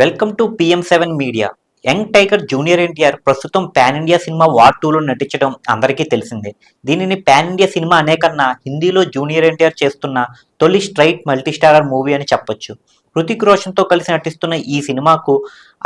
Welcome to PM seven media young tiger junior NTR ప్రస్తుతం pan India cinema war టూలో నటించడం అందరికీ తెలిసిందే. దీనిని పాన్ ఇండియా సినిమా అనే కన్నా హిందీలో జూనియర్ ఎన్టీఆర్ చేస్తున్న తొలి స్ట్రైట్ మల్టీస్టారర్ మూవీ అని చెప్పొచ్చు. హృతిక్ రోషన్తో కలిసి నటిస్తున్న ఈ సినిమాకు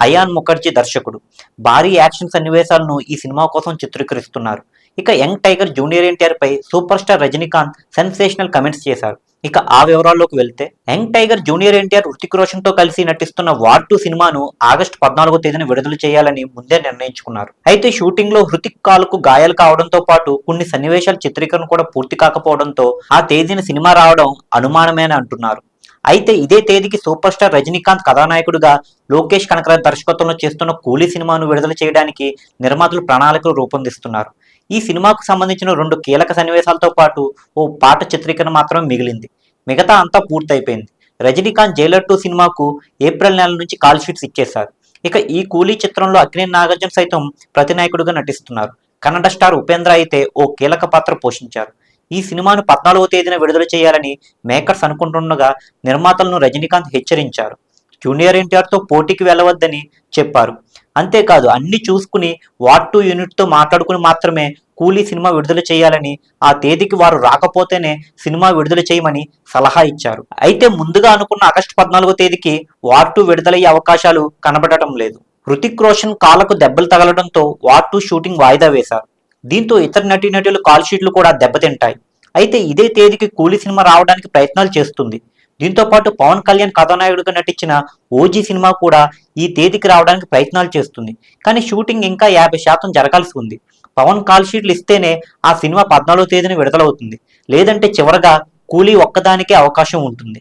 అయాన్ ముఖర్జీ దర్శకుడు. భారీ యాక్షన్ సన్నివేశాలను ఈ సినిమా కోసం చిత్రీకరిస్తున్నారు. ఇక యంగ్ టైగర్ జూనియర్ ఎన్టీఆర్ పై super star Rajinikanth sensational comments చేశారు. ఇక ఆ వివరాల్లోకి వెళ్తే young tiger junior NTR Hrithik రోషన్తో కలిసి నటిస్తున్న వార్ టూ సినిమాను ఆగస్టు పద్నాలుగో తేదీన విడుదల చేయాలని ముందే నిర్ణయించుకున్నారు. అయితే షూటింగ్లో హృతిక్ కాలుకు గాయాలు కావడంతో పాటు కొన్ని సన్నివేశాల చిత్రీకరణ కూడా పూర్తి కాకపోవడంతో ఆ తేదీన సినిమా రావడం అనుమానమేనని అంటున్నారు. అయితే ఇదే తేదీకి సూపర్ స్టార్ రజనీకాంత్ కథానాయకుడిగా లోకేష్ కనకరాజ్ దర్శకత్వంలో చేస్తున్న కూలీ సినిమాను విడుదల చేయడానికి నిర్మాతలు ప్రణాళికలు రూపొందిస్తున్నారు. ఈ సినిమాకు సంబంధించిన రెండు కీలక సన్నివేశాలతో పాటు ఓ పాట చిత్రీకరణ మాత్రం మిగిలింది. మిగతా అంతా పూర్తయిపోయింది. రజనీకాంత్ జైలర్ టూ సినిమాకు ఏప్రిల్ నెల నుంచి కాల్ షీట్స్ ఇచ్చేశారు. ఇక ఈ కూలీ చిత్రంలో అగ్ని నాగార్జున సైతం ప్రతినాయకుడిగా నటిస్తున్నారు. కన్నడ స్టార్ ఉపేంద్ర అయితే ఓ కీలక పాత్ర పోషించారు. ఈ సినిమాను పద్నాలుగో తేదీన విడుదల చేయాలని మేకర్స్ అనుకుంటుండగా నిర్మాతలను రజనీకాంత్ హెచ్చరించారు. జూనియర్ ఎన్టీఆర్తో పోటీకి వెళ్ళవద్దని చెప్పారు. అంతేకాదు అన్ని చూసుకుని వార్డ్ టూ యూనిట్తో మాట్లాడుకుని మాత్రమే కూలీ సినిమా విడుదల చేయాలని ఆ తేదీకి వారు రాకపోతేనే సినిమా విడుదల చేయమని సలహా ఇచ్చారు. అయితే ముందుగా అనుకున్న ఆగస్టు పద్నాలుగో తేదీకి వార్ టూ విడుదలయ్యే అవకాశాలు కనబడటం లేదు. హృతిక్ రోషన్ కాళ్ళకు దెబ్బలు తగలడంతో వార్ టూ షూటింగ్ వాయిదా వేశారు. దీంతో ఇతర నటీనటుల కాల్ షీట్లు కూడా దెబ్బతింటాయి. అయితే ఇదే తేదీకి కూలీ సినిమా రావడానికి ప్రయత్నాలు చేస్తుంది. దీంతో పాటు పవన్ కళ్యాణ్ కథానాయకుడిగా నటించిన ఓజీ సినిమా కూడా ఈ తేదీకి రావడానికి ప్రయత్నాలు చేస్తుంది. కానీ షూటింగ్ ఇంకా యాభై శాతం జరగాల్సి ఉంది. పవన్ కాల్ షీట్లు ఇస్తేనే ఆ సినిమా పద్నాలుగో తేదీన విడుదలవుతుంది. లేదంటే చివరగా కూలీ ఒక్కదానికే అవకాశం ఉంటుంది.